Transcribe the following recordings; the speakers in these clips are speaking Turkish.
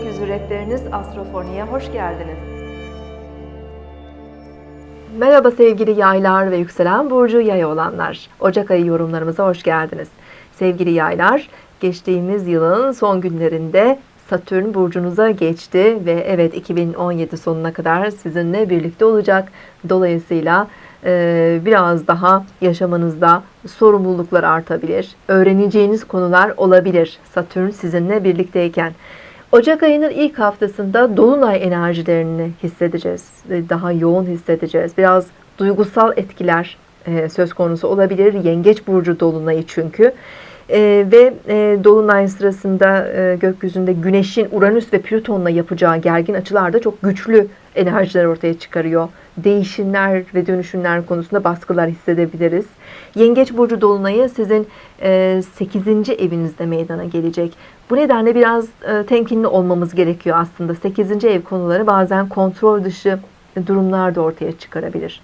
Rehberiniz Astrofoni'ye hoş geldiniz. Merhaba sevgili yaylar ve yükselen burcu yay olanlar. Ocak ayı yorumlarımıza hoş geldiniz. Sevgili yaylar, geçtiğimiz yılın son günlerinde Satürn burcunuza geçti ve evet 2017 sonuna kadar sizinle birlikte olacak. Dolayısıyla e, biraz daha yaşamınızda sorumluluklar artabilir. Öğreneceğiniz konular olabilir Satürn sizinle birlikteyken. Ocak ayının ilk haftasında dolunay enerjilerini hissedeceğiz. Daha yoğun hissedeceğiz. Biraz duygusal etkiler e, söz konusu olabilir. Yengeç burcu dolunayı çünkü. E, ve e, dolunay sırasında gökyüzünde Güneş'in Uranüs ve Plüton'la yapacağı gergin açılar da çok güçlü enerjiler ortaya çıkarıyor. Değişimler ve dönüşümler konusunda baskılar hissedebiliriz. Yengeç burcu dolunayı sizin e, 8. evinizde meydana gelecek. Bu nedenle biraz e, temkinli olmamız gerekiyor aslında. 8. ev konuları bazen kontrol dışı durumlar da ortaya çıkarabilir.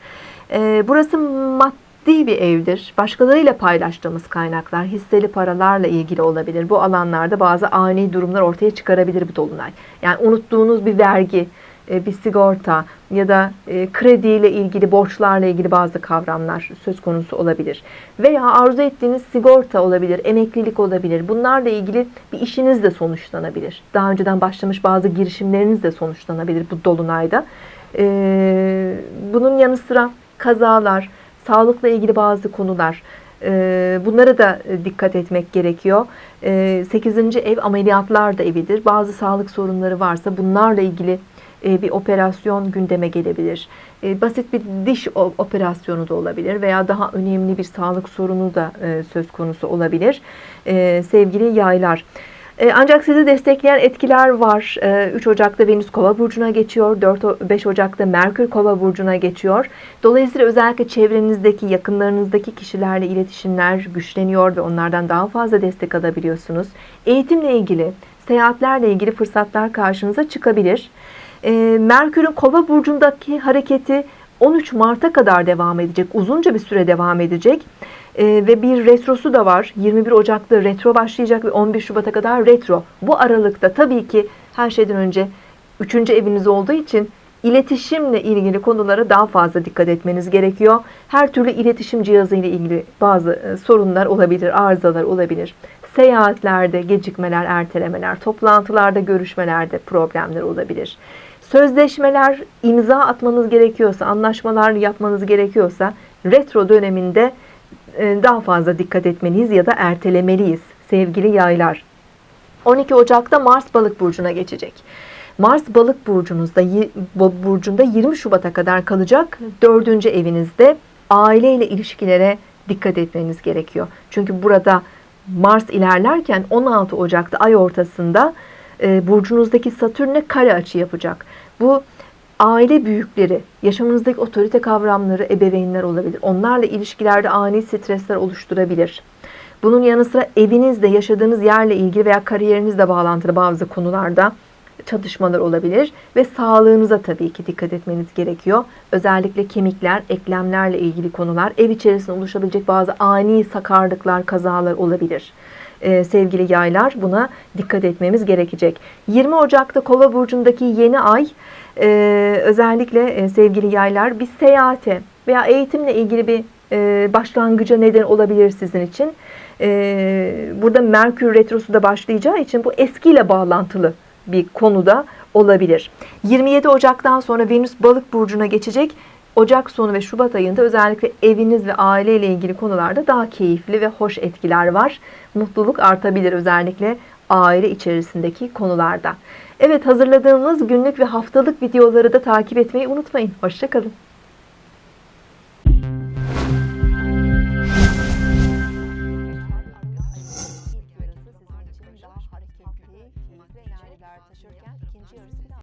E, burası maddi bir evdir. Başkalarıyla paylaştığımız kaynaklar, hisseli paralarla ilgili olabilir. Bu alanlarda bazı ani durumlar ortaya çıkarabilir bu dolunay. Yani unuttuğunuz bir vergi, bir sigorta ya da e, krediyle ilgili, borçlarla ilgili bazı kavramlar söz konusu olabilir. Veya arzu ettiğiniz sigorta olabilir, emeklilik olabilir. Bunlarla ilgili bir işiniz de sonuçlanabilir. Daha önceden başlamış bazı girişimleriniz de sonuçlanabilir bu dolunayda. E, Bunun yanı sıra kazalar, sağlıkla ilgili bazı konular, e, bunlara da dikkat etmek gerekiyor. 8. ev ameliyatlar da evidir. Bazı sağlık sorunları varsa bunlarla ilgili e, bir operasyon gündeme gelebilir. E, Basit bir diş operasyonu da olabilir veya daha önemli bir sağlık sorunu da e, söz konusu olabilir. E, Sevgili yaylar. E, Ancak sizi destekleyen etkiler var. E, 3 Ocak'ta Venüs Kova burcuna geçiyor. 4-5 Ocak'ta Merkür Kova burcuna geçiyor. Dolayısıyla özellikle çevrenizdeki, yakınlarınızdaki kişilerle iletişimler güçleniyor ve onlardan daha fazla destek alabiliyorsunuz. Eğitimle ilgili, seyahatlerle ilgili fırsatlar karşınıza çıkabilir. E, Merkür'ün Kova burcundaki hareketi 13 Mart'a kadar devam edecek. Uzunca bir süre devam edecek. E, ve bir retrosu da var. 21 Ocak'ta retro başlayacak ve 11 Şubat'a kadar retro. Bu aralıkta tabii ki her şeyden önce 3. eviniz olduğu için iletişimle ilgili konulara daha fazla dikkat etmeniz gerekiyor. Her türlü iletişim cihazı ile ilgili bazı e, sorunlar olabilir, arızalar olabilir. Seyahatlerde gecikmeler, ertelemeler, toplantılarda, görüşmelerde problemler olabilir. Sözleşmeler imza atmanız gerekiyorsa, anlaşmalar yapmanız gerekiyorsa retro döneminde e, daha fazla dikkat etmeliyiz ya da ertelemeliyiz sevgili yaylar. 12 Ocak'ta Mars Balık burcuna geçecek. Mars Balık burcunuzda burcunda 20 Şubat'a kadar kalacak. 4. evinizde aileyle ilişkilere dikkat etmeniz gerekiyor. Çünkü burada Mars ilerlerken 16 Ocak'ta ay ortasında e, burcunuzdaki Satürn'e kare açı yapacak. Bu aile büyükleri, yaşamınızdaki otorite kavramları, ebeveynler olabilir. Onlarla ilişkilerde ani stresler oluşturabilir. Bunun yanı sıra evinizde, yaşadığınız yerle ilgili veya kariyerinizle bağlantılı bazı konularda çatışmalar olabilir ve sağlığınıza tabii ki dikkat etmeniz gerekiyor. Özellikle kemikler, eklemlerle ilgili konular, ev içerisinde oluşabilecek bazı ani sakarlıklar, kazalar olabilir. Ee, sevgili yaylar buna dikkat etmemiz gerekecek. 20 Ocak'ta Kova burcundaki yeni ay e, özellikle e, sevgili yaylar bir seyahate veya eğitimle ilgili bir e, başlangıca neden olabilir sizin için. E, burada Merkür Retrosu da başlayacağı için bu eskiyle bağlantılı bir konuda olabilir. 27 Ocak'tan sonra Venüs Balık burcuna geçecek. Ocak sonu ve Şubat ayında özellikle eviniz ve aileyle ilgili konularda daha keyifli ve hoş etkiler var. Mutluluk artabilir özellikle aile içerisindeki konularda. Evet hazırladığımız günlük ve haftalık videoları da takip etmeyi unutmayın. Hoşçakalın.